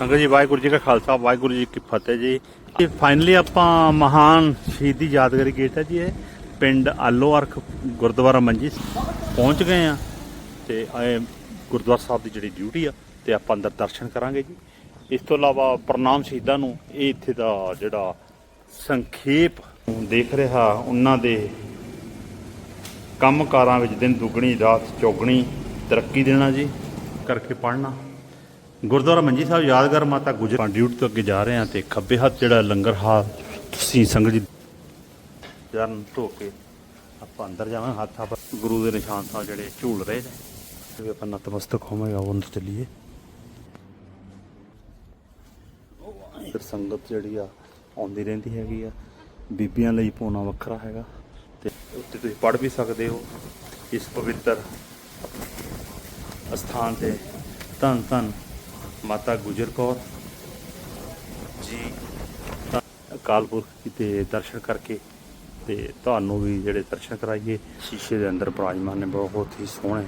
ਸੰਗਤ ਜੀ, ਵਾਹਿਗੁਰੂ ਜੀ ਕਾ ਖਾਲਸਾ, ਵਾਹਿਗੁਰੂ ਜੀ ਕੀ ਫਤਿਹ ਜੀ। ਇਹ ਫਾਈਨਲੀ ਆਪਾਂ ਮਹਾਨ ਸ਼ਹੀਦੀ ਯਾਦਗਾਰੀ ਗੇਟ ਹੈ ਜੀ, ਇਹ ਪਿੰਡ ਆਲੋ ਅਰਖ, ਗੁਰਦੁਆਰਾ ਮੰਜੀ ਪਹੁੰਚ ਗਏ ਆ ਤੇ ਇਹ ਗੁਰਦੁਆਰਾ ਸਾਹਿਬ ਦੀ ਜਿਹੜੀ ਡਿਊਟੀ ਆ, ਤੇ ਆਪਾਂ ਅੰਦਰ ਦਰਸ਼ਨ ਕਰਾਂਗੇ ਜੀ। ਇਸ ਤੋਂ ਇਲਾਵਾ ਪ੍ਰਣਾਮ ਸ਼ਹੀਦਾਂ ਨੂੰ, ਇਹ ਇੱਥੇ ਦਾ ਜਿਹੜਾ ਸੰਖੇਪ ਦੇਖ ਰਿਹਾ, ਉਹਨਾਂ ਦੇ ਕੰਮਕਾਰਾਂ ਵਿੱਚ ਦਿਨ ਦੁੱਗਣੀ, ਰਾਤ ਚੌਗਣੀ, ਤਰੱਕੀ ਦੇਣਾ ਜੀ, ਕਰਕੇ ਪੜ੍ਹਨਾ। ਗੁਰਦੁਆਰਾ ਮੰਜੀ ਸਾਹਿਬ ਯਾਦਗਾਰ ਮਾਤਾ ਗੁਜਰ ਡਿਊਟੀ ਤੋਂ ਅੱਗੇ ਜਾ ਰਹੇ ਹਾਂ ਤੇ ਖੱਬੇ ਹੱਥ ਜਿਹੜਾ ਲੰਗਰ ਹਾਲ, ਤੁਸੀਂ ਸੰਗਤ ਜੀ ਜਰਨ ਧੋ ਕੇ ਆਪਾਂ ਅੰਦਰ ਜਾਵਾਂ ਹੱਥ ਆਪ ਗੁਰੂ ਦੇ ਨਿਸ਼ਾਨ ਸਾਹਿਬ ਜਿਹੜੇ ਝੂਲ ਰਹੇ ਨੇ। ਤੇ ਵੀ ਆਪਾਂ ਨਤਮਸਤਕ ਹੋਵਾਂਗੇ, ਆਓ ਅੰਦਰ ਚੱਲੀਏ। ਫਿਰ ਸੰਗਤ ਜਿਹੜੀ ਆ, ਆਉਂਦੀ ਰਹਿੰਦੀ ਹੈਗੀ ਆ। ਬੀਬੀਆਂ ਲਈ ਪੋਣਾ ਵੱਖਰਾ ਹੈਗਾ। ਤੇ ਉੱਤੇ ਤੁਸੀਂ ਪੜ ਵੀ ਸਕਦੇ ਹੋ, ਇਸ ਪਵਿੱਤਰ ਅਸਥਾਨ ਤੇ ਧੰਨ ਧੰਨ ਮਾਤਾ ਗੁਜਰ ਕੌਰ। ਜੀ। ਅਕਾਲ ਪੁਰਖ ਦੇ ਦਰਸ਼ਨ ਕਰਕੇ ਤੇ ਤੁਹਾਨੂੰ ਵੀ ਜਿਹੜੇ ਦਰਸ਼ਨ ਕਰਾਈਏ ਸ਼ੀਸ਼ੇ ਦੇ ਅੰਦਰ ਬਿਰਾਜਮਾਨ ਨੇ ਬਹੁਤ ਹੀ ਸੋਹਣੇ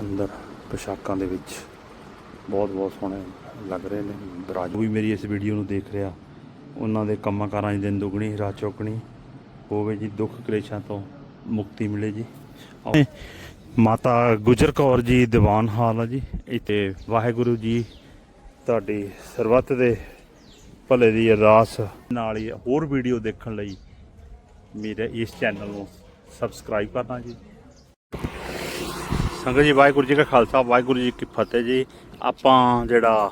ਅੰਦਰ ਪੋਸ਼ਾਕਾਂ ਦੇ ਵਿੱਚ ਬਹੁਤ ਬਹੁਤ ਸੋਹਣੇ ਲੱਗ ਰਹੇ ਨੇ ਬਰਾਜ ਵੀ ਮੇਰੀ ਇਸ ਵੀਡੀਓ ਨੂੰ ਦੇਖ ਰਿਹਾ। ਉਹਨਾਂ ਦੇ ਕੰਮਾਂ ਕਾਰਾਂ 'ਚ ਦਿਨ ਦੁਗਣੀ ਰਾਤ ਚੌਗਣੀ। ਹੋਵੇ ਜੀ ਦੁੱਖ ਕਲੇਸ਼ਾਂ ਤੋਂ ਮੁਕਤੀ ਮਿਲੇ ਜੀ। ਮਾਤਾ ਗੁਜਰ ਕੌਰ ਜੀ ਦੀਵਾਨ ਹਾਲ ਆ ਜੀ। ਇੱਥੇ ਵਾਹਿਗੁਰੂ ਜੀ ਤੁਹਾਡੀ ਸਰਬੱਤ ਦੇ ਭਲੇ ਦੀ ਅਰਦਾਸ ਨਾਲ ਹੀ ਹੋਰ ਵੀਡੀਓ ਦੇਖਣ ਲਈ ਮੇਰੇ ਇਸ ਚੈਨਲ ਨੂੰ ਸਬਸਕ੍ਰਾਈਬ ਕਰਨਾ ਜੀ। ਸੰਗਤ ਜੀ, ਵਾਹਿਗੁਰੂ ਜੀ ਕਾ ਖਾਲਸਾ, ਵਾਹਿਗੁਰੂ ਜੀ ਕੀ ਫਤਿਹ ਜੀ। ਆਪਾਂ ਜਿਹੜਾ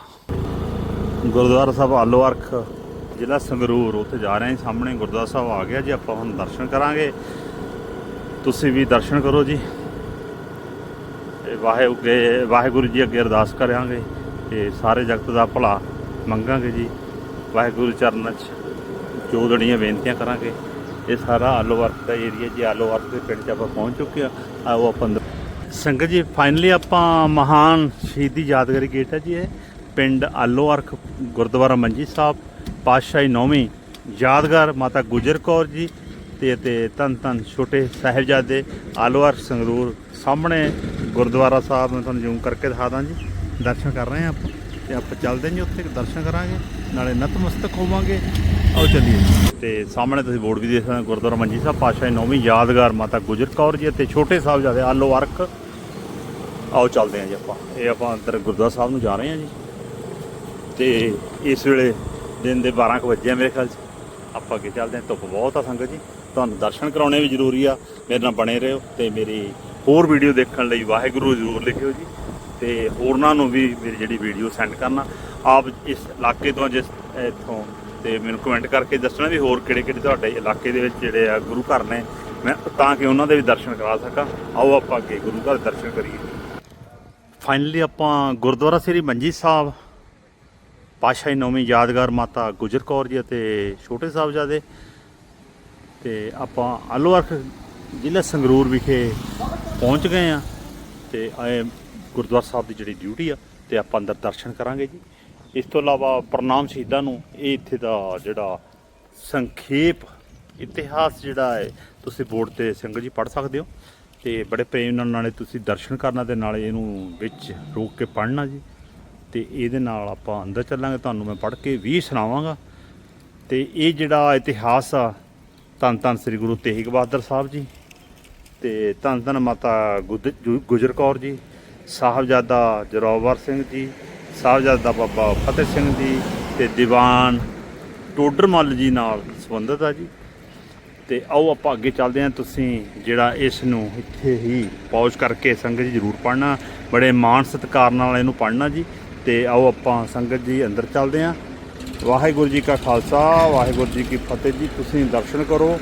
ਗੁਰਦੁਆਰਾ ਸਾਹਿਬ ਆਲੋ ਜ਼ਿਲ੍ਹਾ ਸੰਗਰੂਰ, ਉੱਥੇ ਜਾ ਰਹੇ ਹਾਂ। ਜੀ। ਸਾਹਮਣੇ ਗੁਰਦੁਆਰਾ ਸਾਹਿਬ ਆ ਗਿਆ ਜੀ। ਆਪਾਂ ਹੁਣ ਦਰਸ਼ਨ ਕਰਾਂਗੇ। ਤੁਸੀਂ ਵੀ ਦਰਸ਼ਨ ਕਰੋ ਜੀ। ਤੇ ਵਾਹਿਗੁਰੂ ਵਾਹਿਗੁਰੂ ਜੀ ਅੱਗੇ ਅਰਦਾਸ ਕਰਾਂਗੇ ਤੇ ਸਾਰੇ ਜਗਤ ਦਾ ਭਲਾ ਮੰਗਾਂਗੇ ਜੀ। ਵਾਹਿਗੁਰੂ ਚਰਨਾਂ 'ਚ ਜੋਦੜੀਆਂ ਬੇਨਤੀਆਂ ਕਰਾਂਗੇ। ਇਹ ਸਾਰਾ ਆਲੋ ਵਰਕ ਦਾ ਏਰੀਆ ਜੀ, ਆਲੋ ਵਰਕ ਦੇ ਪਿੰਡ 'ਚ ਆਪਾਂ ਪਹੁੰਚ ਚੁੱਕੇ ਆ ਆਓ ਆਪਾਂ ਅੰਦਰ। ਸੰਗਤ ਜੀ ਫਾਈਨਲੀ ਆਪਾਂ ਮਹਾਨ ਸ਼ਹੀਦੀ ਯਾਦਗਾਰੀ ਗੇਟ ਹੈ ਜੀ ਇਹ। ਪਿੰਡ ਆਲੋ ਅਰਖ ਗੁਰਦੁਆਰਾ ਮੰਜੀ ਸਾਹਿਬ, ਪਾਤਸ਼ਾਹੀ ਨੌਵੀਂ ਯਾਦਗਾਰ ਮਾਤਾ ਗੁਜਰ ਕੌਰ ਜੀ ਤੇ ਤੇ ਧੰਨ ਧੰਨ ਛੋਟੇ ਸਾਹਿਬਜ਼ਾਦੇ ਆਲੋ ਅਰਖ ਸੰਗਰੂਰ ਸਾਹਮਣੇ ਗੁਰਦੁਆਰਾ ਸਾਹਿਬ ਮੈਂ ਤੁਹਾਨੂੰ ਜ਼ੂਮ ਕਰਕੇ ਦਿਖਾ ਦਾਂ ਜੀ। ਦਰਸ਼ਨ ਕਰ ਰਹੇ ਹਾਂ ਆਪਾਂ ਤੇ ਆਪਾਂ ਚੱਲਦੇ ਜੀ ਉੱਥੇ, ਦਰਸ਼ਨ ਕਰਾਂਗੇ। ਨਾਲੇ ਨਤਮਸਤਕ ਹੋਵਾਂਗੇ। ਆਓ ਚੱਲੀਏ ਤੇ ਸਾਹਮਣੇ ਤੁਸੀਂ ਬੋਰਡ ਵੀ ਦੇਖ ਸਕਦੇ ਹੋ, ਗੁਰਦੁਆਰਾ ਮੰਜੀ ਸਾਹਿਬ, ਪਾਤਸ਼ਾਹੀ ਨੌਵੀਂ ਯਾਦਗਾਰ ਮਾਤਾ ਗੁਜਰ ਕੌਰ ਜੀ ਅਤੇ ਛੋਟੇ ਸਾਹਿਬਜ਼ਾਦੇ ਆਲੋ ਅਰਖ ਆਓ ਚੱਲਦੇ ਹਾਂ ਜੀ ਆਪਾਂ। ਇਹ ਆਪਾਂ ਅੰਦਰ ਗੁਰਦੁਆਰਾ ਸਾਹਿਬ ਨੂੰ ਜਾ ਰਹੇ ਹਾਂ ਜੀ। ਤੇ ਇਸ ਵੇਲੇ ਦਿਨ ਦੇ 12 ਕੁ ਵਜੇ ਮੇਰੇ ਖਿਆਲ 'ਚ। ਆਪਾਂ ਅੱਗੇ ਚੱਲਦੇ ਹਾਂ। ਧੁੱਪ ਬਹੁਤ ਆ ਸੰਗਤ ਜੀ। ਤੁਹਾਨੂੰ ਦਰਸ਼ਨ ਕਰਾਉਣੇ ਵੀ ਜ਼ਰੂਰੀ ਆ। ਮੇਰੇ ਨਾਲ ਬਣੇ ਰਹੋ ਤੇ ਮੇਰੀ ਹੋਰ ਵੀਡੀਓ ਦੇਖਣ ਲਈ ਵਾਹਿਗੁਰੂ ਜ਼ਰੂਰ ਲਿਖਿਓ ਜੀ ਤੇ ਹੋਰਨਾਂ ਨੂੰ ਵੀ ਮੇਰੀ ਜਿਹੜੀ ਵੀਡੀਓ ਸੈਂਡ ਕਰਨਾ। ਆਪ ਇਸ ਇਲਾਕੇ ਤੋਂ ਜਿਸ ਇੱਥੋਂ ਤੇ ਮੈਨੂੰ ਕਮੈਂਟ ਕਰਕੇ ਦੱਸਣਾ ਵੀ ਹੋਰ ਕਿਹੜੇ ਕਿਹੜੇ ਤੁਹਾਡੇ ਇਲਾਕੇ ਦੇ ਵਿੱਚ ਜਿਹੜੇ ਆ ਗੁਰੂ ਘਰ ਨੇ। ਮੈਂ ਤਾਂ ਕਿ ਉਹਨਾਂ ਦੇ ਵੀ ਦਰਸ਼ਨ ਕਰਾ ਸਕਾਂ। ਆਓ ਆਪਾਂ ਅੱਗੇ ਗੁਰੂ ਘਰ ਦਰਸ਼ਨ ਕਰੀਏ। ਫਾਈਨਲੀ ਆਪਾਂ ਗੁਰਦੁਆਰਾ ਸ੍ਰੀ ਮੰਜੀ ਸਾਹਿਬ, ਪਾਤਸ਼ਾਹੀ ਨੌਵੀਂ ਯਾਦਗਾਰ ਮਾਤਾ ਗੁਜਰ ਕੌਰ ਜੀ ਅਤੇ ਛੋਟੇ ਸਾਹਿਬਜ਼ਾਦੇ। ਤੇ ਆਪਾਂ ਆਲੋ ਅਰਖ ਜ਼ਿਲ੍ਹਾ ਸੰਗਰੂਰ ਵਿਖੇ ਪਹੁੰਚ ਗਏ ਆ ਤੇ ਆਏ ਗੁਰਦੁਆਰਾ ਸਾਹਿਬ ਦੀ ਜਿਹੜੀ ਡਿਊਟੀ ਆ ਤੇ ਆਪਾਂ ਅੰਦਰ ਦਰਸ਼ਨ ਕਰਾਂਗੇ ਜੀ। ਇਸ ਤੋਂ ਇਲਾਵਾ ਪ੍ਰਣਾਮ ਸ਼ਹੀਦਾਂ ਨੂੰ ਇਹ ਇੱਥੇ ਦਾ ਜਿਹੜਾ ਸੰਖੇਪ ਇਤਿਹਾਸ ਜਿਹੜਾ ਹੈ, ਤੁਸੀਂ ਬੋਰਡ ਤੇ ਸੰਗਤ ਜੀ ਪੜ੍ਹ ਸਕਦੇ ਹੋ ਤੇ ਬੜੇ ਪ੍ਰੇਮ ਨਾਲ ਨਾਲੇ ਤੁਸੀਂ ਦਰਸ਼ਨ ਕਰਨਾ ਤੇ ਨਾਲੇ ਇਹਨੂੰ ਵਿੱਚ ਰੋਕ ਕੇ ਪੜ੍ਹਨਾ ਜੀ। ਤੇ ਇਹਦੇ ਨਾਲ ਆਪਾਂ ਅੰਦਰ ਚੱਲਾਂਗੇ, ਤੁਹਾਨੂੰ ਮੈਂ ਪੜ੍ਹ ਕੇ ਵੀ ਸੁਣਾਵਾਂਗਾ। ਤੇ ਇਹ ਜਿਹੜਾ ਇਤਿਹਾਸ ਆ, ਧੰਨ ਧੰਨ ਸ੍ਰੀ ਗੁਰੂ ਤੇਗ ਬਹਾਦਰ ਸਾਹਿਬ ਜੀ ਤੇ ਧੰਨ ਧੰਨ ਮਾਤਾ ਗੁਦ- ਜੁ- ਗੁਜਰ ਕੌਰ ਜੀ, ਸਾਹਿਬਜ਼ਾਦਾ ਜਰੋਵਰ ਸਿੰਘ ਜੀ, ਸਾਹਿਬਜ਼ਾਦਾ ਬਾਬਾ ਫਤਿਹ ਸਿੰਘ ਜੀ ਤੇ ਦੀਵਾਨ ਟੋਡਰਮੱਲ ਜੀ ਨਾਲ ਸੰਬੰਧਿਤ ਆ ਜੀ। ਤੇ ਆਓ ਆਪਾਂ ਅੱਗੇ ਚੱਲਦੇ ਹਾਂ। ਤੁਸੀਂ ਜਿਹੜਾ ਇਸ ਨੂੰ ਇੱਥੇ ਹੀ ਪੌਜ਼ ਕਰਕੇ ਸੰਗਤ ਜੀ ਜ਼ਰੂਰ ਪੜ੍ਹਨਾ। ਬੜੇ ਮਾਣ ਸਤਿਕਾਰ ਨਾਲ ਇਹਨੂੰ ਪੜ੍ਹਨਾ ਜੀ। ਤੇ ਆਓ ਆਪਾਂ ਸੰਗਤ ਜੀ ਅੰਦਰ ਚੱਲਦੇ ਹਾਂ। ਵਾਹਿਗੁਰੂ ਜੀ ਕਾ ਖਾਲਸਾ, ਵਾਹਿਗੁਰੂ ਜੀ ਕੀ ਫਤਿਹ ਜੀ। ਤੁਸੀਂ ਦਰਸ਼ਨ ਕਰੋ।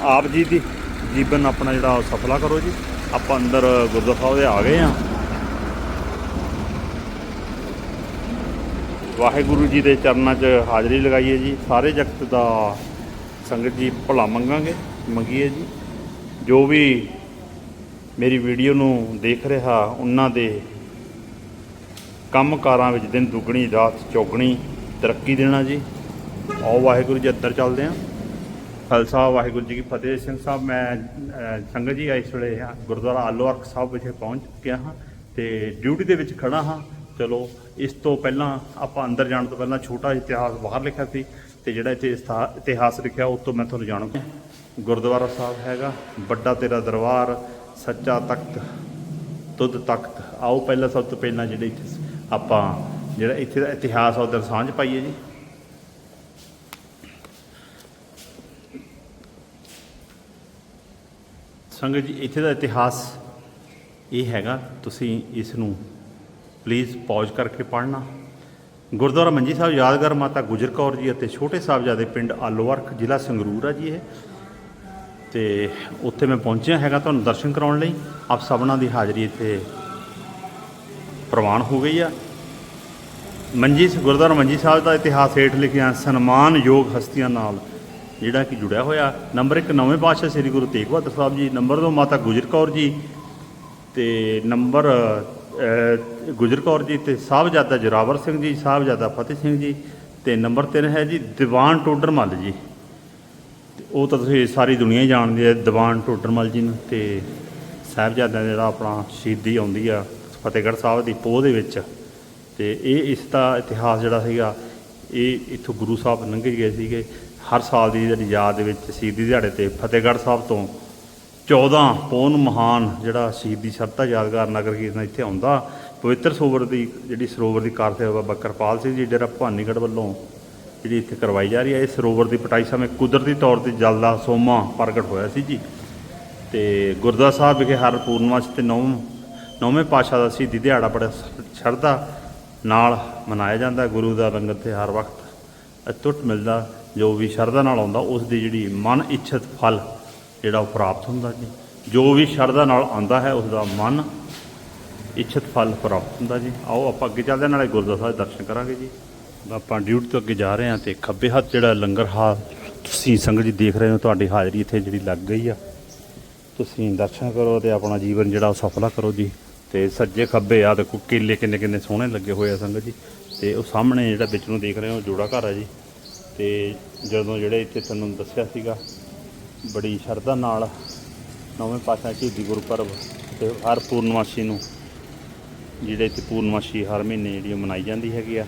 ਆਪ ਜੀ ਦੀ ਜੀਵਨ ਆਪਣਾ ਜਿਹੜਾ ਸਫਲਾ ਕਰੋ ਜੀ। ਆਪਾਂ ਅੰਦਰ ਗੁਰਦੁਆਰਾ ਸਾਹਿਬ ਦੇ ਆ ਗਏ ਹਾਂ। ਵਾਹਿਗੁਰੂ ਜੀ ਦੇ ਚਰਨਾਂ 'ਚ ਹਾਜ਼ਰੀ ਲਗਾਈਏ ਜੀ। ਸਾਰੇ ਜਗਤ ਦਾ ਸੰਗਤ ਜੀ ਭਲਾ ਮੰਗਾਂਗੇ, ਮੰਗੀਏ ਜੀ। ਜੋ ਵੀ ਮੇਰੀ ਵੀਡੀਓ ਨੂੰ ਦੇਖ ਰਿਹਾ, ਉਹਨਾਂ ਦੇ ਕੰਮਕਾਰਾਂ ਵਿੱਚ ਦਿਨ ਦੁੱਗਣੀ, ਰਾਤ ਚੌਗਣੀ ਤਰੱਕੀ ਦੇਣਾ ਜੀ। ਆਓ ਵਾਹਿਗੁਰੂ ਜੀ, ਅੰਦਰ ਚੱਲਦੇ ਹਾਂ। ਖਾਲਸਾ ਵਾਹਿਗੁਰੂ ਜੀ ਕੀ ਫਤਿਹ। ਸਿੰਘ ਸਾਹਿਬ, ਮੈਂ ਸੰਗਤ ਜੀ, ਇਸ ਵੇਲੇ ਗੁਰਦੁਆਰਾ ਆਲੋ ਅਰਖ ਸਾਹਿਬ ਵਿਖੇ ਪਹੁੰਚ ਚੁੱਕਿਆ ਹਾਂ ਤੇ ਡਿਊਟੀ ਦੇ ਵਿੱਚ ਖੜਾ ਹਾਂ। ਚਲੋ, ਇਸ ਤੋਂ ਪਹਿਲਾਂ ਆਪਾਂ ਅੰਦਰ ਜਾਣ ਤੋਂ ਪਹਿਲਾਂ ਛੋਟਾ ਇਤਿਹਾਸ ਬਾਹਰ ਲਿਖਿਆ ਸੀ ਤੇ ਜਿਹੜਾ ਇੱਥੇ ਇਸਥਾ- ਇਤਿਹਾਸ ਲਿਖਿਆ, ਉਸ ਤੋਂ ਮੈਂ ਤੁਹਾਨੂੰ ਜਾਣੂ ਗੁਰਦੁਆਰਾ ਸਾਹਿਬ ਹੈਗਾ, ਵੱਡਾ ਤੇਰਾ ਦਰਬਾਰ, ਸੱਚਾ ਤਖਤ, ਤੁਧ ਤਖਤ। ਆਓ, ਪਹਿਲਾਂ ਸਭ ਤੋਂ ਪਹਿਲਾਂ ਜਿਹੜੇ ਇੱਥੇ ਆਪਾਂ, ਜਿਹੜਾ ਇੱਥੇ ਦਾ ਇਤਿਹਾਸ ਆ ਉਹਦਾ ਸਾਂਝ ਪਾਈਏ ਜੀ। ਸੰਗਤ ਜੀ, ਇੱਥੇ ਦਾ ਇਤਿਹਾਸ ਇਹ ਹੈਗਾ, ਤੁਸੀਂ ਇਸ ਨੂੰ ਪਲੀਜ਼ ਪੌਜ਼ ਕਰਕੇ ਪੜ੍ਹਨਾ। ਗੁਰਦੁਆਰਾ ਮੰਜੀ ਸਾਹਿਬ ਯਾਦਗਾਰ ਮਾਤਾ ਗੁਜਰ ਕੌਰ ਜੀ ਅਤੇ ਛੋਟੇ ਸਾਹਿਬਜ਼ਾਦੇ ਪਿੰਡ ਆਲੋਵਰਖ ਜ਼ਿਲ੍ਹਾ ਸੰਗਰੂਰ ਆ ਜੀ ਇਹ। ਤੇ ਉੱਥੇ ਮੈਂ ਪਹੁੰਚਿਆ ਹੈਗਾ ਤੁਹਾਨੂੰ ਦਰਸ਼ਨ ਕਰਾਉਣ ਲਈ। ਆਪ ਸਭਨਾਂ ਦੀ ਹਾਜ਼ਰੀ ਇੱਥੇ ਪ੍ਰਵਾਨ ਹੋ ਗਈ ਆ। ਮੰਜੀ ਗੁਰਦੁਆਰਾ ਮੰਜੀ ਸਾਹਿਬ ਦਾ ਇਤਿਹਾਸ ਹੇਠ ਲਿਖਿਆ ਸਨਮਾਨ ਯੋਗ ਹਸਤੀਆਂ ਨਾਲ ਜਿਹੜਾ ਕਿ ਜੁੜਿਆ ਹੋਇਆ। ਨੰਬਰ 1 ਨਵੇਂ ਪਾਤਸ਼ਾਹ ਸ੍ਰੀ ਗੁਰੂ ਤੇਗ ਬਹਾਦਰ ਸਾਹਿਬ ਜੀ, ਨੰਬਰ 2 ਮਾਤਾ ਗੁਜਰ ਕੌਰ ਜੀ ਤੇ ਨੰਬਰ ਗੁਜਰ ਕੌਰ ਜੀ ਤੇ ਸਾਹਿਬਜ਼ਾਦਾ ਜੋਰਾਵਰ ਸਿੰਘ ਜੀ, ਸਾਹਿਬਜ਼ਾਦਾ ਫਤਿਹ ਸਿੰਘ ਜੀ ਤੇ ਨੰਬਰ 3 ਹੈ ਜੀ ਦੀਵਾਨ ਟੋਡਰਮਲ ਜੀ। ਤੇ ਉਹ ਤਾਂ ਤੁਸੀਂ ਸਾਰੀ ਦੁਨੀਆ ਹੀ ਜਾਣਦੀ ਹੈ ਦੀਵਾਨ ਟੋਡਰਮਲ ਜੀ ਨੂੰ ਤੇ ਦਾ ਜਿਹੜਾ ਆਪਣਾ ਸ਼ਹੀਦੀ ਆਉਂਦੀ ਆ ਫਤਿਹਗੜ੍ਹ ਸਾਹਿਬ ਦੀ ਪੋਹ ਦੇ ਵਿੱਚ। ਤੇ ਇਹ ਇਸ ਦਾ ਇਤਿਹਾਸ ਜਿਹੜਾ ਸੀਗਾ, ਇਹ ਇੱਥੋਂ ਗੁਰੂ ਸਾਹਿਬ ਲੰਘੇ ਗਏ ਸੀਗੇ। ਹਰ ਸਾਲ ਦੀ ਜਿਹੜੀ ਯਾਦ ਦੇ ਵਿੱਚ ਸ਼ਹੀਦੀ ਦਿਹਾੜੇ ਤੇ ਫਤਿਹਗੜ੍ਹ ਸਾਹਿਬ ਤੋਂ 14 ਪੌਣ ਮਹਾਨ ਜਿਹੜਾ ਸ਼ਹੀਦੀ ਸ਼ਰਧਾ ਯਾਦਗਾਰ ਨਗਰ ਕੀਰਤਨ ਇੱਥੇ ਆਉਂਦਾ, ਪਵਿੱਤਰ ਸਰੋਵਰ ਦੀ ਜਿਹੜੀ ਸਰੋਵਰ ਦੀ ਕਾਰ ਬਾਬਾ ਕਿਰਪਾਲ ਸਿੰਘ ਜੀ, ਡੇਰਾ ਭਵਾਨੀਗੜ੍ਹ ਵੱਲੋਂ ਜਿਹੜੀ ਇੱਥੇ ਕਰਵਾਈ ਜਾ ਰਹੀ ਹੈ, ਇਹ ਸਰੋਵਰ ਦੀ ਪਟਾਈ ਸਮੇਂ ਕੁਦਰਤੀ ਤੌਰ ਤੇ ਜਲ ਦਾ ਸੋਮਾ ਪ੍ਰਗਟ ਹੋਇਆ ਸੀ ਜੀ। ਤੇ ਗੁਰਦੁਆਰਾ ਸਾਹਿਬ ਵਿਖੇ ਹਰ ਪੂਰਨਮਾਸ਼ੀ ਤੇ ਨੌਂ, ਨੌਵੇਂ ਪਾਤਸ਼ਾਹ ਦਾ ਸ਼ਹੀਦੀ ਦਿਹਾੜਾ ਬੜਾ ਸ਼ਰਧਾ ਨਾਲ ਮਨਾਇਆ ਜਾਂਦਾ, ਗੁਰੂ ਦਾ ਲੰਗਰ ਤੇ ਹਰ ਵਕਤ ਅਟੁੱਟ ਮਿਲਦਾ। ਜੋ ਵੀ ਸ਼ਰਧਾ ਨਾਲ ਆਉਂਦਾ ਉਸ ਦੀ ਜਿਹੜੀ ਮਨ ਇੱਛਤ ਫਲ ਜਿਹੜਾ ਉਹ ਪ੍ਰਾਪਤ ਹੁੰਦਾ ਜੀ। ਜੋ ਵੀ ਸ਼ਰਧਾ ਨਾਲ ਆਉਂਦਾ ਹੈ ਉਸ ਦਾ ਮਨ ਇੱਛਤ ਫਲ ਪ੍ਰਾਪਤ ਹੁੰਦਾ ਜੀ। ਆਓ ਆਪਾਂ ਅੱਗੇ ਚੱਲਦੇ ਹਾਂ, ਨਾਲੇ ਗੁਰਦੁਆਰਾ ਸਾਹਿਬ ਦੇ ਦਰਸ਼ਨ ਕਰਾਂਗੇ ਜੀ। ਆਪਾਂ ਡਿਊਟੀ ਤੋਂ ਅੱਗੇ ਜਾ ਰਹੇ ਹਾਂ ਤੇ ਖੱਬੇ ਹੱਥ ਜਿਹੜਾ ਲੰਗਰ ਹਾਲ ਤੁਸੀਂ ਸੰਗਤ ਜੀ ਦੇਖ ਰਹੇ ਹੋ ਤੁਹਾਡੀ ਹਾਜ਼ਰੀ ਇੱਥੇ ਜਿਹੜੀ ਲੱਗ ਗਈ ਆ। ਤੁਸੀਂ ਦਰਸ਼ਨ ਕਰੋ ਤੇ ਆਪਣਾ ਜੀਵਨ ਜਿਹੜਾ ਉਹ ਸਫਲਾ ਕਰੋ ਜੀ। ਤੇ ਸੱਜੇ ਖੱਬੇ ਆ ਦੇਖੋ ਕੇਲੇ ਕਿੰਨੇ ਕਿੰਨੇ ਸੋਹਣੇ ਲੱਗੇ ਹੋਏ ਆ ਸੰਗਤ ਜੀ। ਤੇ ਉਹ ਸਾਹਮਣੇ ਜਿਹੜਾ ਵਿੱਚ ਨੂੰ ਦੇਖ ਰਹੇ ਹੋ ਜੋੜਾ ਘਰ ਆ ਜੀ। ਤੇ ਜਦੋਂ ਜਿਹੜੇ ਇੱਥੇ ਤੁਹਾਨੂੰ ਦੱਸਿਆ ਸੀਗਾ, ਬੜੀ ਸ਼ਰਧਾ ਨਾਲ ਨੌਵੇਂ ਪਾਤਸ਼ਾਹ ਸ਼ਹੀਦੀ ਗੁਰਪੁਰਬ ਤੇ ਹਰ ਪੂਰਨਮਾਸ਼ੀ ਨੂੰ, ਜਿਹੜੇ ਇੱਥੇ ਪੂਰਨਮਾਸ਼ੀ ਹਰ ਮਹੀਨੇ ਜਿਹੜੀ ਉਹ ਮਨਾਈ ਜਾਂਦੀ ਹੈਗੀ ਆ,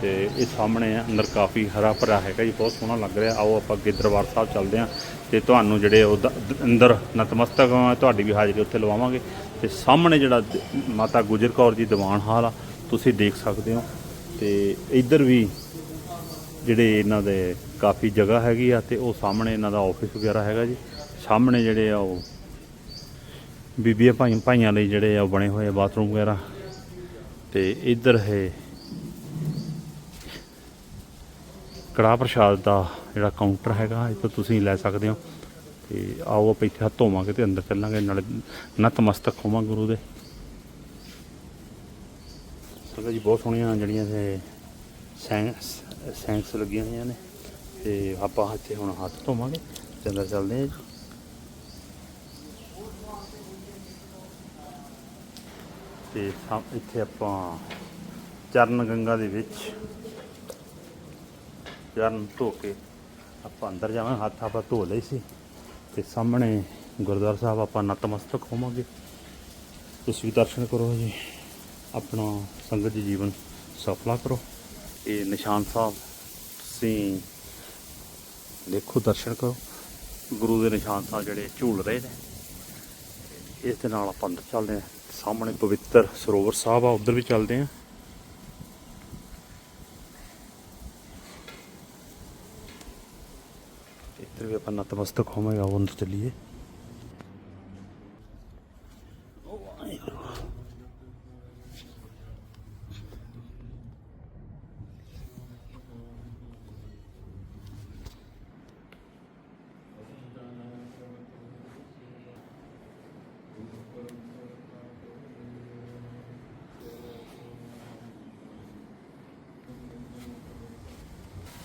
ਤੇ ਇਹ ਸਾਹਮਣੇ ਅੰਦਰ ਕਾਫੀ ਹਰਾ ਭਰਾ ਹੈਗਾ ਜੀ, ਬਹੁਤ ਸੋਹਣਾ ਲੱਗ ਰਿਹਾ। ਆਓ ਆਪਾਂ ਅੱਗੇ ਦਰਬਾਰ ਸਾਹਿਬ ਚੱਲਦੇ ਹਾਂ ਤੇ ਤੁਹਾਨੂੰ ਜਿਹੜੇ ਉਹ ਅੰਦਰ ਨਤਮਸਤਕ ਤੁਹਾਡੀ ਵੀ ਹਾਜ਼ਰੀ ਉੱਥੇ ਲਵਾਵਾਂਗੇ। ਤੇ ਸਾਹਮਣੇ ਜਿਹੜਾ ਮਾਤਾ ਗੁਜਰ ਕੌਰ ਜੀ ਦੀਵਾਨ ਹਾਲ ਆ, ਤੁਸੀਂ ਦੇਖ ਸਕਦੇ ਹੋ। ਤੇ ਇੱਧਰ ਵੀ ਜਿਹੜੇ ਇਹਨਾਂ ਦੇ ਕਾਫੀ ਜਗ੍ਹਾ ਹੈਗੀ ਆ ਤੇ ਉਹ ਸਾਹਮਣੇ ਇਹਨਾਂ ਦਾ ਆਫਿਸ ਵਗੈਰਾ ਹੈਗਾ ਜੀ। ਸਾਹਮਣੇ ਜਿਹੜੇ ਆ ਉਹ ਬੀਬੀਆਂ ਭਾਈ ਭਾਈਆਂ ਲਈ ਜਿਹੜੇ ਆ ਉਹ ਬਣੇ ਹੋਏ ਆ ਬਾਥਰੂਮ ਵਗੈਰਾ। ਤੇ ਇੱਧਰ ਹੈ ਕੜਾਹ ਪ੍ਰਸ਼ਾਦ ਦਾ ਜਿਹੜਾ ਕਾਊਂਟਰ ਹੈਗਾ ਇੱਥੇ ਤੁਸੀਂ ਲੈ ਸਕਦੇ ਹੋ। ਤੇ ਆਓ ਆਪਾਂ ਇੱਥੇ ਹੱਥ ਧੋਵਾਂਗੇ ਤੇ ਅੰਦਰ ਚੱਲਾਂਗੇ, ਨਾਲੇ ਨਤਮਸਤਕ ਹੋਵਾਂਗੇ ਗੁਰੂ ਦੇ। ਸੰਗਤ ਜੀ ਬਹੁਤ ਸੋਹਣੀਆਂ ਜਿਹੜੀਆਂ ਇਹ ਸੈਂਕਸ ਸੈਂਕਸ ਲੱਗੀਆਂ ਹੋਈਆਂ ਨੇ। ਤੇ ਆਪਾਂ ਇੱਥੇ ਹੁਣ ਹੱਥ ਧੋਵਾਂਗੇ ਤੇ ਚੱਲਦੇ ਹਾਂ ਜੀ। ਤੇ ਸਾ- ਇੱਥੇ ਆਪਾਂ ਚਰਨ ਗੰਗਾ ਦੇ ਵਿੱਚ ਚਰਨ ਧੋ ਕੇ ਆਪਾਂ ਅੰਦਰ ਜਾਵਾਂਗੇ। ਹੱਥ ਆਪਾਂ ਧੋ ਲਏ ਸੀ। ਤੇ ਸਾਹਮਣੇ ਗੁਰਦੁਆਰਾ ਸਾਹਿਬ ਆਪਾਂ ਨਤਮਸਤਕ ਹੋਵਾਂਗੇ। ਤੁਸੀਂ ਵੀ ਦਰਸ਼ਨ ਕਰੋ ਜੀ। ਆਪਣਾ ਸੰਗਤ ਜੀ ਜੀਵਨ ਸਫਲਾ ਕਰੋ। ਇਹ ਨਿਸ਼ਾਨ ਸਾਹਿਬ, ਤੁਸੀਂ ਦੇਖੋ ਦਰਸ਼ਨ ਕਰੋ। ਗੁਰੂ ਦੇ ਨਿਸ਼ਾਨ ਸਾਹਿਬ ਜਿਹੜੇ ਝੂਲ ਰਹੇ ਨੇ। ਇਸ ਦੇ ਨਾਲ ਆਪਾਂ ਅੰਦਰ ਚੱਲਦੇ ਹਾਂ। ਸਾਹਮਣੇ ਪਵਿੱਤਰ ਸਰੋਵਰ ਸਾਹਿਬ ਆ, ਉਧਰ ਵੀ ਚੱਲਦੇ ਹਾਂ। ਇੱਧਰ ਵੀ ਆਪਾਂ ਨਤਮਸਤਕ ਹੋਵਾਂਗੇ, ਆਓ ਅੰਦਰ ਚੱਲੀਏ।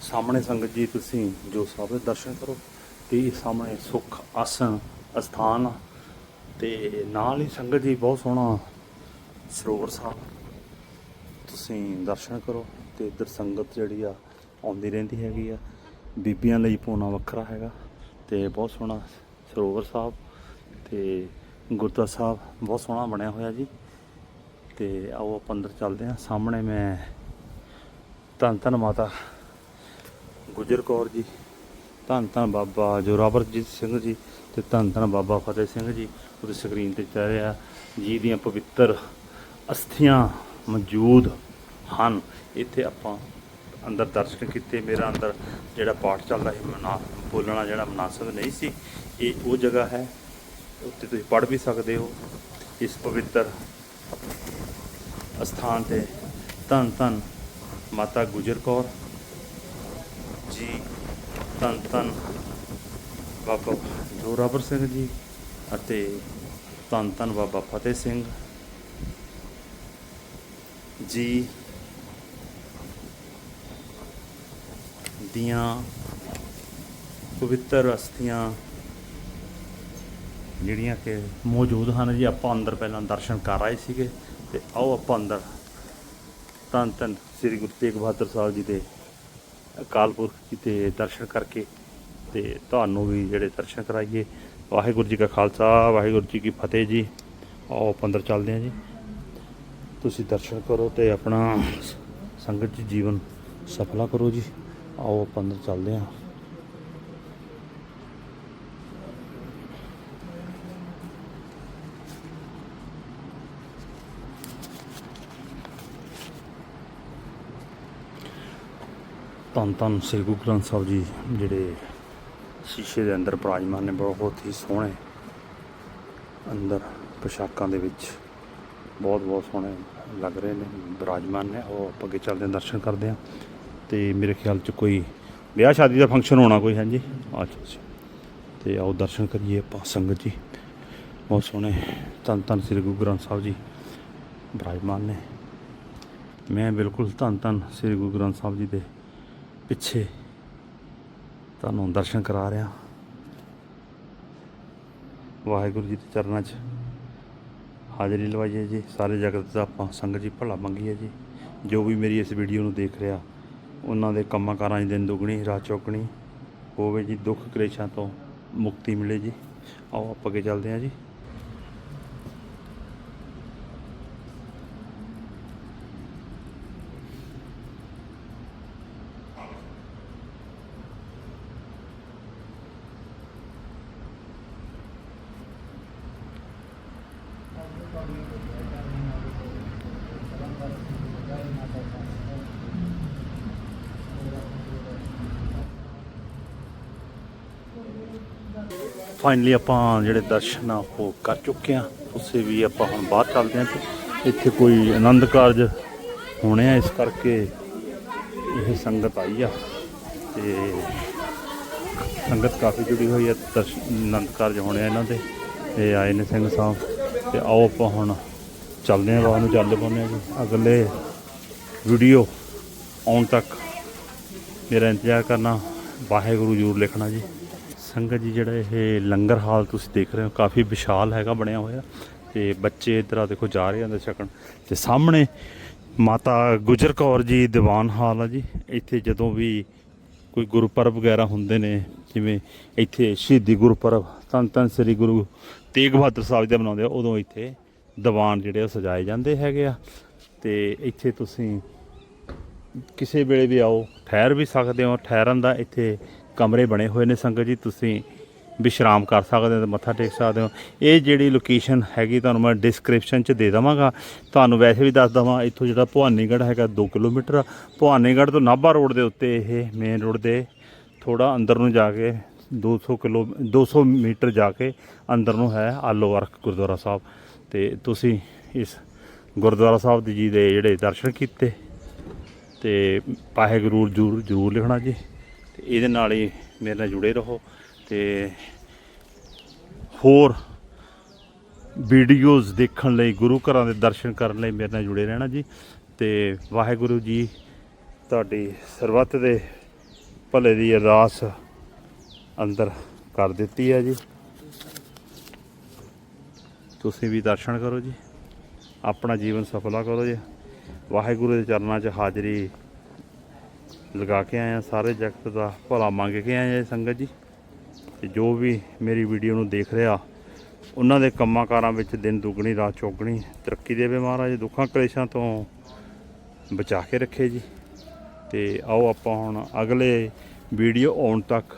ਸਾਹਮਣੇ ਸੰਗਤ ਜੀ ਤੁਸੀਂ ਜੋ ਸਾਹਿਬ ਦੇ ਦਰਸ਼ਨ ਕਰੋ ਤੇ ਇਹ ਸਾਹਮਣੇ ਸੁਖ ਆਸਣ ਅਸਥਾਨ ਆ ਤੇ ਨਾਲ ਹੀ ਸੰਗਤ ਜੀ ਬਹੁਤ ਸੋਹਣਾ ਸਰੋਵਰ ਸਾਹਿਬ। ਤੁਸੀਂ ਦਰਸ਼ਨ ਕਰੋ ਤੇ ਇੱਧਰ ਸੰਗਤ ਜਿਹੜੀ ਆ ਆਉਂਦੀ ਰਹਿੰਦੀ ਹੈਗੀ ਆ। ਬੀਬੀਆਂ ਲਈ ਪੋਣਾ ਵੱਖਰਾ ਹੈਗਾ ਤੇ ਬਹੁਤ ਸੋਹਣਾ ਸਰੋਵਰ ਸਾਹਿਬ ਤੇ ਗੁਰਦੁਆਰਾ ਸਾਹਿਬ ਬਹੁਤ ਸੋਹਣਾ ਬਣਿਆ ਹੋਇਆ ਜੀ। ਤੇ ਆਓ ਆਪਾਂ ਅੰਦਰ ਚੱਲਦੇ ਹਾਂ। ਸਾਹਮਣੇ ਮੈਂ ਧੰਨ ਧੰਨ ਮਾਤਾ ਗੁਜਰ ਕੌਰ ਜੀ। ਧੰਨ ਧੰਨ ਬਾਬਾ ਜੋਰਾਵਰਜੀਤ ਸਿੰਘ ਜੀ ਤੇ ਧੰਨ ਧੰਨ ਬਾਬਾ ਫਤਿਹ ਸਿੰਘ ਜੀ ਉਹਦੀ ਸਕਰੀਨ ਤੇ ਚੱਲ ਰਿਹਾ। ਜੀ ਦੀਆਂ ਪਵਿੱਤਰ ਅਸਥੀਆਂ ਮੌਜੂਦ ਹਨ। ਇੱਥੇ ਆਪਾਂ ਅੰਦਰ ਦਰਸ਼ਨ ਕੀਤੇ। ਮੇਰਾ ਅੰਦਰ ਜਿਹੜਾ ਪਾਠ ਚੱਲਦਾ ਸੀ, ਮਨਾ ਬੋਲਣਾ ਜਿਹੜਾ ਮਨਾਸਬ ਨਹੀਂ ਸੀ, ਇਹ ਉਹ ਜਗ੍ਹਾ ਹੈ। ਉੱਥੇ ਤੁਸੀਂ ਪੜ੍ਹ ਵੀ ਸਕਦੇ ਹੋ। ਇਸ ਪਵਿੱਤਰ ਅਸਥਾਨ ਤੇ ਧੰਨ ਧੰਨ ਮਾਤਾ ਗੁਜਰ ਕੌਰ ਧੰਨ ਧੰਨ। ਬਾਬਾ ਜੋਰਾਵਰ ਸਿੰਘ ਜੀ ਅਤੇ ਧੰਨ ਧੰਨ ਬਾਬਾ ਫਤਿਹ ਸਿੰਘ ਜੀ ਦੀਆਂ ਪਵਿੱਤਰ ਅਸਥੀਆਂ ਜਿਹੜੀਆਂ ਕਿ ਮੌਜੂਦ ਹਨ ਜੀ। ਆਪਾਂ ਅੰਦਰ ਪਹਿਲਾਂ ਦਰਸ਼ਨ ਕਰ ਆਏ ਸੀਗੇ ਤੇ ਆਓ ਆਪਾਂ ਅੰਦਰ। ਧੰਨ ਧੰਨ ਸ੍ਰੀ ਗੁਰੂ ਤੇਗ ਬਹਾਦਰ ਸਾਹਿਬ ਜੀ ਦੇ ਅਕਾਲ ਪੁਰਖ ਜੀ ਦੇ ਦਰਸ਼ਨ ਕਰਕੇ ਤੇ ਤੁਹਾਨੂੰ ਵੀ ਜਿਹੜੇ ਦਰਸ਼ਨ ਕਰਾਈਏ। ਵਾਹਿਗੁਰੂ ਜੀ ਕਾ ਖਾਲਸਾ, ਵਾਹਿਗੁਰੂ ਜੀ ਕੀ ਫਤਿਹ ਜੀ। ਆਓ ਪੰਦਰ ਚੱਲਦੇ ਹਾਂ ਜੀ। ਤੁਸੀਂ ਦਰਸ਼ਨ ਕਰੋ ਤੇ ਆਪਣਾ ਸੰਗਤ ਜੀ ਜੀਵਨ ਸਫਲਾ ਕਰੋ ਜੀ। ਆਓ ਪੰਦਰ ਚੱਲਦੇ ਹਾਂ। ਧੰਨ ਧੰਨ ਸ੍ਰੀ ਗੁਰੂ ਗ੍ਰੰਥ ਸਾਹਿਬ ਜੀ, ਜਿਹੜੇ ਸ਼ੀਸ਼ੇ ਦੇ ਅੰਦਰ ਬਰਾਜਮਾਨ ਨੇ, ਬਹੁਤ ਹੀ ਸੋਹਣੇ ਅੰਦਰ ਪੋਸ਼ਾਕਾਂ ਦੇ ਵਿੱਚ ਬਹੁਤ ਬਹੁਤ ਸੋਹਣੇ ਲੱਗ ਰਹੇ ਨੇ, ਬਿਰਾਜਮਾਨ ਨੇ, ਉਹ ਆਪਾਂ ਅੱਗੇ ਚੱਲਦੇ ਹਾਂ, ਦਰਸ਼ਨ ਕਰਦੇ ਹਾਂ। ਤੇ ਮੇਰੇ ਖਿਆਲ ਚ ਕੋਈ ਵਿਆਹ ਸ਼ਾਦੀ ਦਾ ਫੰਕਸ਼ਨ ਹੋਣਾ ਕੋਈ, ਹਾਂਜੀ? ਅੱਛਾ ਅੱਛਾ ਤੇ ਆਓ ਦਰਸ਼ਨ ਕਰੀਏ ਆਪਾਂ ਸੰਗਤ ਜੀ। ਬਹੁਤ ਸੋਹਣੇ, ਧੰਨ ਧੰਨ ਸ੍ਰੀ ਗੁਰੂ ਗ੍ਰੰਥ ਸਾਹਿਬ ਜੀ, ਬਿਰਾਜਮਾਨ ਨੇ। ਮੈਂ ਬਿਲਕੁਲ ਧੰਨ ਧੰਨ ਸ੍ਰੀ ਗੁਰੂ ਗ੍ਰੰਥ ਸਾਹਿਬ ਜੀ ਦੇ ਪਿੱਛੇ ਤੁਹਾਨੂੰ ਦਰਸ਼ਨ ਕਰਾ ਰਿਹਾ। ਵਾਹਿਗੁਰੂ ਜੀ ਦੇ ਚਰਨਾਂ 'ਚ ਹਾਜ਼ਰੀ ਲਵਾਈਏ ਜੀ। ਸਾਰੇ ਜਗਤ ਦਾ ਆਪਾਂ ਸੰਗਤ ਜੀ ਭਲਾ ਮੰਗੀਏ ਜੀ। ਜੋ ਵੀ ਮੇਰੀ ਇਸ ਵੀਡੀਓ ਨੂੰ ਦੇਖ ਰਿਹਾ, ਉਹਨਾਂ ਦੇ ਕੰਮਾਂ ਕਾਰਾਂ 'ਚ ਦਿਨ ਦੁਗਣੀ, ਰਾਤ ਚੌਗਣੀ ਹੋਵੇ ਜੀ। ਦੁੱਖ ਕਲੇਸ਼ਾਂ ਤੋਂ ਮੁਕਤੀ ਮਿਲੇ ਜੀ। ਆਓ ਆਪਾਂ ਅੱਗੇ ਚੱਲਦੇ ਹਾਂ ਜੀ। ਫਾਈਨਲੀ ਆਪਾਂ ਜਿਹੜੇ ਦਰਸ਼ਨ ਆ ਉਹ ਕਰ ਚੁੱਕੇ ਆ ਉਸੇ ਵੀ ਆਪਾਂ ਹੁਣ ਬਾਹਰ ਚੱਲਦੇ ਆ ਤੇ ਇੱਥੇ ਕੋਈ ਆਨੰਦ ਕਾਰਜ ਹੋਣੇ ਆ, ਇਸ ਕਰਕੇ ਇਹ ਸੰਗਤ ਆਈ ਆ ਤੇ ਸੰਗਤ ਕਾਫੀ ਜੁੜੀ ਹੋਈ ਆ, ਦਰਸ਼ਨ, ਆਨੰਦ ਕਾਰਜ ਹੋਣੇ ਆ ਇਹਨਾਂ ਦੇ। ਤੇ ਆਏ ਨੇ ਸਿੰਘ ਸਾਹਿਬ ਤੇ ਆਓ ਆਪਾਂ ਹੁਣ ਚੱਲਦੇ ਆ ਬਾਹਰ ਨੂੰ ਚੱਲ ਪਾਉਂਦੇ ਆ ਜੀ। ਅਗਲੇ ਵੀਡੀਓ ਆਉਣ ਤੱਕ ਮੇਰਾ ਇੰਤਜ਼ਾਰ ਕਰਨਾ, ਵਾਹਿਗੁਰੂ ਜਰੂਰ ਲਿਖਣਾ ਜੀ। ਸੰਗਤ ਜੀ ਜਿਹੜਾ ਇਹ ਲੰਗਰ ਹਾਲ ਤੁਸੀਂ ਦੇਖ ਰਹੇ ਹੋ, ਕਾਫੀ ਵਿਸ਼ਾਲ ਹੈਗਾ ਬਣਿਆ ਹੋਇਆ। ਤੇ ਬੱਚੇ ਇਧਰ ਆ ਦੇਖੋ ਜਾ ਰਹੇ ਆ ਛਕਣ। ਤੇ ਸਾਹਮਣੇ ਮਾਤਾ ਗੁਜਰ ਕੌਰ ਜੀ ਦੀਵਾਨ ਹਾਲ ਆ ਜੀ। ਇੱਥੇ ਜਦੋਂ ਵੀ ਕੋਈ ਗੁਰਪੁਰਬ ਵਗੈਰਾ ਹੁੰਦੇ ਨੇ, ਜਿਵੇਂ ਇੱਥੇ ਸ਼ਹੀਦੀ ਗੁਰਪੁਰਬ, ਧੰਨ ਧੰਨ ਸ੍ਰੀ ਗੁਰੂ ਤੇਗ ਬਹਾਦਰ ਸਾਹਿਬ ਜੀ ਦਾ ਮਨਾਉਂਦੇ ਆ, ਉਦੋਂ ਇੱਥੇ ਦੀਵਾਨ ਜਿਹੜੇ ਆ ਸਜਾਏ ਜਾਂਦੇ ਹੈਗੇ ਆ। ਤੇ ਇੱਥੇ ਤੁਸੀਂ ਕਿਸੇ ਵੇਲੇ ਵੀ ਆਓ, ਠਹਿਰ ਵੀ ਸਕਦੇ ਹੋ। ਠਹਿਰਨ ਦਾ ਇੱਥੇ ਕਮਰੇ ਬਣੇ ਹੋਏ ਨੇ ਸੰਗਤ ਜੀ, ਤੁਸੀਂ ਵਿਸ਼ਰਾਮ ਕਰ ਸਕਦੇ ਹੋ ਤੇ ਮੱਥਾ ਟੇਕ ਸਕਦੇ ਹੋ। ਇਹ ਜਿਹੜੀ ਲੋਕੇਸ਼ਨ ਹੈਗੀ, ਤੁਹਾਨੂੰ ਮੈਂ ਡਿਸਕ੍ਰਿਪਸ਼ਨ 'ਚ ਦੇ ਦਵਾਂਗਾ। ਤੁਹਾਨੂੰ ਵੈਸੇ ਵੀ ਦੱਸ ਦਵਾਂ, ਇੱਥੋਂ ਜਿਹੜਾ ਭਵਾਨੀਗੜ੍ਹ ਹੈਗਾ 2 ਕਿਲੋਮੀਟਰ ਆ। ਭਵਾਨੀਗੜ੍ਹ ਤੋਂ ਨਾਭਾ ਰੋਡ ਦੇ ਉੱਤੇ ਇਹ ਮੇਨ ਰੋਡ ਦੇ ਥੋੜਾ ਅੰਦਰ ਨੂੰ ਜਾ ਕੇ 200 ਕਿਲੋ 200 ਮੀਟਰ ਜਾ ਕੇ ਅੰਦਰ ਨੂੰ ਹੈ ਆਲੋ ਵਰਕ ਗੁਰਦੁਆਰਾ ਸਾਹਿਬ। ਤੇ ਤੁਸੀਂ ਇਸ ਗੁਰਦੁਆਰਾ ਸਾਹਿਬ ਦੇ ਜੀ ਦੇ ਜਿਹੜੇ ਦਰਸ਼ਨ ਕੀਤੇ। ਤੇ ਗਰੂਰ ਜਰੂਰ ਜਰੂਰ ਲਿਖਣਾ ਜੀ। ਇਹਦੇ ਨਾਲ ਹੀ ਮੇਰੇ ਨਾਲ ਜੁੜੇ ਰਹੋ ਤੇ ਹੋਰ ਵੀਡੀਓਜ਼ ਦੇਖਣ ਲਈ, ਗੁਰੂ ਘਰਾਂ ਦੇ ਦਰਸ਼ਨ ਕਰਨ ਲਈ ਮੇਰੇ ਨਾਲ ਜੁੜੇ ਰਹਿਣਾ ਜੀ। ਤੇ ਵਾਹਿਗੁਰੂ ਜੀ ਤੁਹਾਡੀ ਸਰਬੱਤ ਦੇ ਭਲੇ ਦੀ ਅਰਦਾਸ ਅੰਦਰ ਕਰ ਦਿੱਤੀ ਹੈ ਜੀ। ਤੁਸੀਂ ਵੀ ਦਰਸ਼ਨ ਕਰੋ ਜੀ। ਆਪਣਾ ਜੀਵਨ ਸਫਲਾ ਕਰੋ ਜੀ। ਵਾਹਿਗੁਰੂ ਦੇ ਚਰਨਾਂ 'ਚ ਹਾਜ਼ਰੀ ਲਗਾ ਕੇ ਆਏ ਆ ਸਾਰੇ ਜਗਤ ਦਾ ਭਲਾ ਮੰਗ ਕੇ ਆਏ ਸੰਗਤ ਜੀ। ਤੇ ਜੋ ਵੀ ਮੇਰੀ ਵੀਡੀਓ ਨੂੰ ਦੇਖ ਰਿਹਾ, ਉਹਨਾਂ ਦੇ ਕੰਮਾਂ ਕਾਰਾਂ ਵਿੱਚ ਦਿਨ ਦੁੱਗਣੀ, ਰਾਤ ਚੌਗਣੀ, ਤਰੱਕੀ ਦੇਵੇ ਮਹਾਰਾਜ, ਦੁੱਖਾਂ ਕਲੇਸ਼ਾਂ ਤੋਂ ਬਚਾ ਕੇ ਰੱਖੇ ਜੀ। ਤੇ ਆਓ ਆਪਾਂ ਹੁਣ ਅਗਲੇ ਵੀਡੀਓ ਆਉਣ ਤੱਕ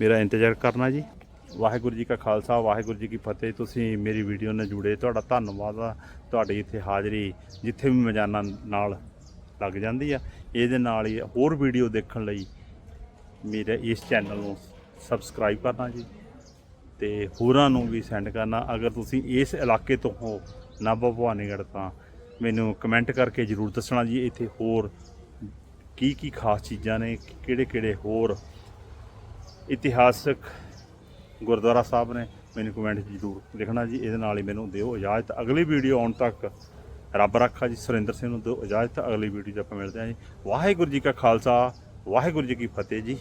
ਮੇਰਾ ਇੰਤਜ਼ਾਰ ਕਰਨਾ ਜੀ। ਵਾਹਿਗੁਰੂ ਜੀ ਕਾ ਖਾਲਸਾ, ਵਾਹਿਗੁਰੂ ਜੀ ਕੀ ਫਤਿਹ। ਤੁਸੀਂ ਮੇਰੀ ਵੀਡੀਓ ਨਾਲ ਜੁੜੇ, ਤੁਹਾਡਾ ਧੰਨਵਾਦ ਆ। ਤੁਹਾਡੀ ਇੱਥੇ ਹਾਜ਼ਰੀ ਜਿੱਥੇ ਵੀ ਮੈਂ ਨਾਲ ਲੱਗ ਜਾਂਦੀ ਆ। ਇਹਦੇ ਨਾਲ ਹੀ ਹੋਰ ਵੀਡੀਓ ਦੇਖਣ ਲਈ ਮੇਰੇ ਇਸ ਚੈਨਲ ਨੂੰ ਸਬਸਕ੍ਰਾਈਬ ਕਰਨਾ ਜੀ ਤੇ ਹੋਰਾਂ ਨੂੰ ਵੀ ਸੈਂਡ ਕਰਨਾ। ਅਗਰ ਤੁਸੀਂ ਇਸ ਇਲਾਕੇ ਤੋਂ ਹੋ, ਨਾਭਾ ਭਵਾਨੀਗੜ੍ਹ ਤਾਂ ਮੈਨੂੰ ਕਮੈਂਟ ਕਰਕੇ ਜਰੂਰ ਦੱਸਣਾ ਜੀ, ਇੱਥੇ ਹੋਰ ਕੀ ਕੀ ਖਾਸ ਚੀਜ਼ਾਂ ਨੇ, ਕਿਹੜੇ ਕਿਹੜੇ ਹੋਰ ਇਤਿਹਾਸਕ ਗੁਰਦੁਆਰਾ ਸਾਹਿਬ ਨੇ, ਮੈਨੂੰ ਕਮੈਂਟ ਜ਼ਰੂਰ ਲਿਖਣਾ ਜੀ, ਇਹਦੇ ਨਾਲ ਹੀ ਮੈਨੂੰ ਦਿਓ ਇਜਾਜ਼ਤ। ਅਗਲੀ ਵੀਡੀਓ ਆਉਣ ਤੱਕ ਰੱਬ ਰੱਖਾ ਜੀ, ਸੁਰਿੰਦਰ ਸਿੰਘ ਨੂੰ ਦਿਓ ਇਜਾਜ਼ਤ। ਅਗਲੀ ਵੀਡੀਓ 'ਚ ਆਪਾਂ ਮਿਲਦੇ ਹਾਂ ਜੀ। ਵਾਹਿਗੁਰੂ ਜੀ ਕਾ ਖਾਲਸਾ, ਵਾਹਿਗੁਰੂ ਜੀ ਕੀ ਫਤਿਹ ਜੀ।